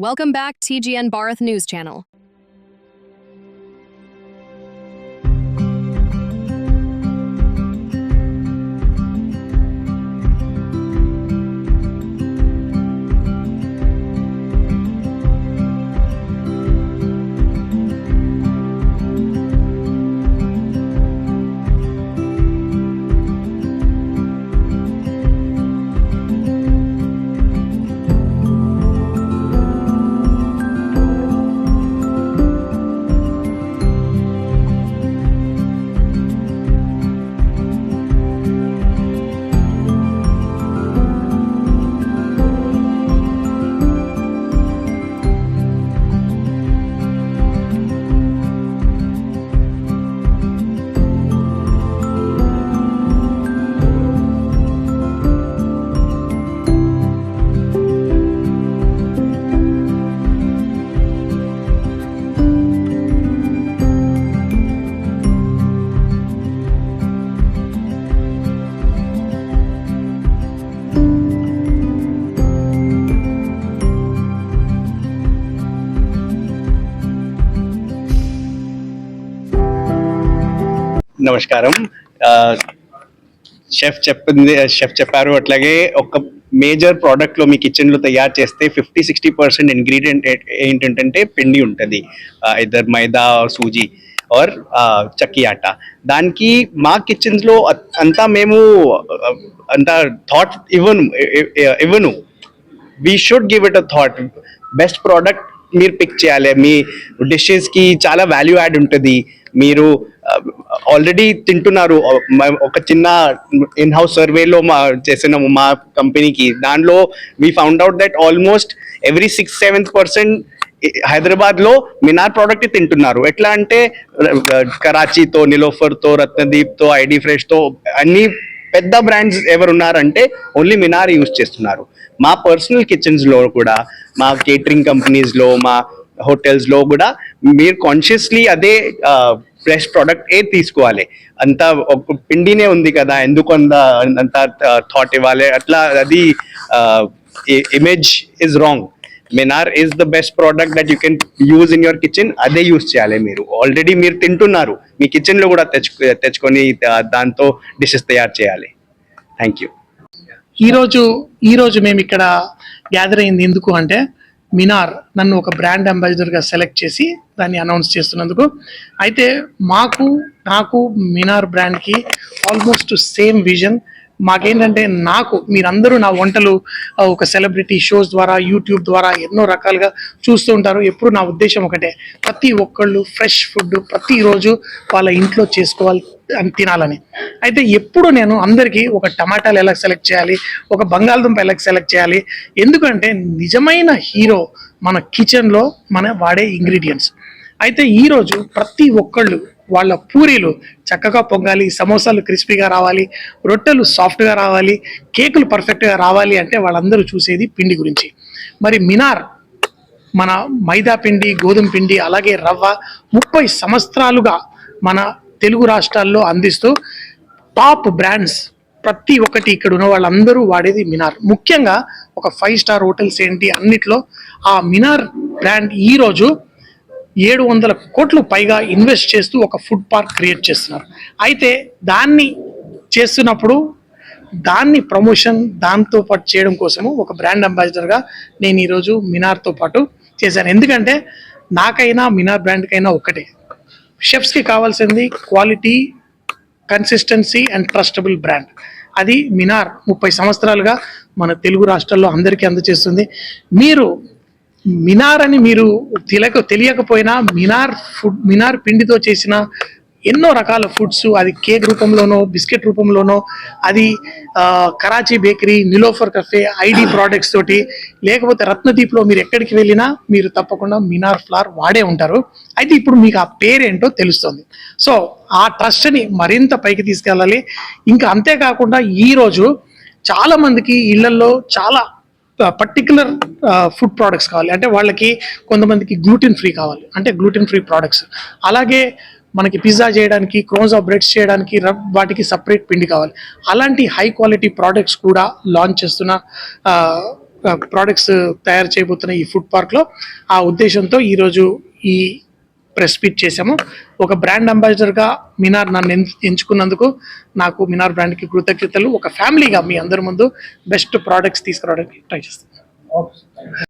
Welcome back, TGN Bharat News Channel. నమస్కారం. Chef చెప్పింది chef చెప్పారు. అట్లాగే ఒక మేజర్ ప్రోడక్ట్లో మీ కిచెన్లో తయారు చేస్తే ఫిఫ్టీ సిక్స్టీ పర్సెంట్ ఇంగ్రీడియంట్ ఏంటంటే పిండి ఉంటుంది. ఇద్దరు మైదా సూజీ ఆర్ చక్కి ఆట. దానికి మా కిచెన్స్లో అంతా మేము అంతా థాట్ ఇవ్వను ఇవ్వను. We should give it a thought best product మీరు పిక్ చేయాలి. మీ డిషెస్కి చాలా వాల్యూ యాడ్ ఉంటుంది. మీరు ఆల్రెడీ తింటున్నారు. ఒక చిన్న ఇన్ హౌస్ సర్వేలో మా చేసినాము మా కంపెనీకి. దానిలో we found out that almost every six seventh percent హైదరాబాద్లో మినార్ ప్రోడక్ట్ తింటున్నారు. ఎట్లా అంటే కరాచీతో నిలోఫర్తో రత్నదీప్తో ఐడి ఫ్రెష్తో అన్ని పెద్ద బ్రాండ్స్ ఎవరున్నారంటే ఓన్లీ మినార్ యూజ్ చేస్తున్నారు. మా పర్సనల్ కిచెన్స్లో కూడా మా కేటరింగ్ కంపెనీస్లో మా హోటల్స్లో కూడా మీరు కాన్షియస్లీ అదే ఫ్రెష్ ప్రోడక్ట్ ఏ తీసుకోవాలి? అంతా ఒక పిండినే ఉంది కదా ఎందుకు అంత అంత థాట్ ఇవ్వాలి? అట్లా అది image is wrong Minar is the best product that you can use in your kitchen అదే యూజ్ చేయాలి మీరు. ఆల్రెడీ మీరు తింటున్నారు. మీ కిచెన్లో కూడా తెచ్చుకు తెచ్చుకొని దాంతో డిషెస్ తయారు చేయాలి. థ్యాంక్ యూ ఈరోజు ఈరోజు మేము ఇక్కడ గ్యాదర్ అయింది ఎందుకు అంటే మినార్ నన్ను ఒక బ్రాండ్ అంబాసిడర్గా సెలెక్ట్ చేసి దాన్ని అనౌన్స్ చేస్తున్నందుకు. అయితే మాకు నాకు మినార్ బ్రాండ్కి ఆల్మోస్ట్ సేమ్ విజన్ మాకేంటంటే నాకు మీరందరూ నా వంటలు ఒక సెలబ్రిటీ షోస్ ద్వారా యూట్యూబ్ ద్వారా ఎన్నో రకాలుగా చూస్తూ ఉంటారు. ఎప్పుడు నా ఉద్దేశం ఒకటే ప్రతి ఒక్కళ్ళు ఫ్రెష్ ఫుడ్ ప్రతిరోజు వాళ్ళ ఇంట్లో చేసుకోవాలి అని తినాలని. అయితే ఎప్పుడు నేను అందరికీ ఒక టమాటాలు ఎలా సెలెక్ట్ చేయాలి ఒక బంగాళదుంప ఎలా సెలెక్ట్ చేయాలి ఎందుకంటే నిజమైన హీరో మన కిచెన్లో మన వాడే ఇంగ్రీడియంట్స్. అయితే ఈరోజు ప్రతి ఒక్కళ్ళు వాళ్ళ పూరీలు చక్కగా పొంగాలి సమోసాలు క్రిస్పీగా రావాలి రొట్టెలు సాఫ్ట్గా రావాలి కేకులు పర్ఫెక్ట్గా రావాలి అంటే వాళ్ళందరూ చూసేది పిండి గురించి. మరి మినార్ మన మైదా పిండి గోధుమ పిండి అలాగే రవ్వ ముప్పై సంవత్సరాలుగా మన తెలుగు రాష్ట్రాల్లో అందిస్తూ టాప్ బ్రాండ్స్ ప్రతి ఒక్కటి ఇక్కడ ఉన్న వాళ్ళందరూ వాడేది మినార్. ముఖ్యంగా ఒక ఫైవ్ స్టార్ హోటల్స్ ఏంటి అన్నిట్లో ఆ మినార్ బ్రాండ్ ఈరోజు ఏడు వందల కోట్లు పైగా ఇన్వెస్ట్ చేస్తూ ఒక ఫుడ్ పార్క్ క్రియేట్ చేస్తున్నారు. అయితే దాన్ని చేస్తున్నప్పుడు దాన్ని ప్రమోషన్ దాంతో పాటు చేయడం కోసము ఒక బ్రాండ్ అంబాసిడర్గా నేను ఈరోజు మినార్తో పాటు చేశాను. ఎందుకంటే నాకైనా మినార్ బ్రాండ్కైనా ఒక్కటే. షెఫ్స్కి కావాల్సింది quality consistency and trustable brand. అది మినార్ ముప్పై సంవత్సరాలుగా మన తెలుగు రాష్ట్రాల్లో అందరికీ అందజేస్తుంది మీరు మినార్ అని మీరు తెలియక తెలియకపోయినా మినార్ ఫుడ్ మినార్ పిండితో చేసిన ఎన్నో రకాల ఫుడ్స్ అది కేక్ రూపంలోనో బిస్కెట్ రూపంలోనో అది Karachi bakery Niloufer cafe ID products తోటి లేకపోతే రత్నదీప్లో మీరు ఎక్కడికి వెళ్ళినా మీరు తప్పకుండా మినార్ ఫ్లార్ వాడే ఉంటారు. అయితే ఇప్పుడు మీకు ఆ పేరేంటో తెలుస్తుంది. సో ఆ ట్రస్ట్ని మరింత పైకి తీసుకెళ్ళాలి. ఇంకా అంతేకాకుండా ఈరోజు చాలామందికి ఇళ్ళల్లో చాలా పర్టికులర్ ఫుడ్ ప్రోడక్ట్స్ కావాలి. అంటే వాళ్ళకి కొంతమందికి గ్లూటిన్ ఫ్రీ కావాలి. అంటే గ్లూటిన్ ఫ్రీ ప్రోడక్ట్స్ అలాగే మనకి పిజ్జా చేయడానికి క్రోన్స్ ఆఫ్ బ్రెడ్స్ చేయడానికి రబ్ వాటికి సపరేట్ పిండి కావాలి. అలాంటి హై క్వాలిటీ ప్రోడక్ట్స్ కూడా లాంచ్ చేస్తున్న ప్రోడక్ట్స్ తయారు చేయబోతున్న ఈ ఫుడ్ పార్క్లో ఆ ఉద్దేశంతో ఈరోజు ఈ ప్రెస్ మీట్ చేశాము. ఒక బ్రాండ్ అంబాసిడర్గా మినార్ నన్ను ఎంచుకున్నందుకు నాకు మినార్ బ్రాండ్కి కృతజ్ఞతలు. ఒక ఫ్యామిలీగా మీ అందరి ముందు బెస్ట్ ప్రోడక్ట్స్ తీసుకురావడానికి ట్రై చేస్తాను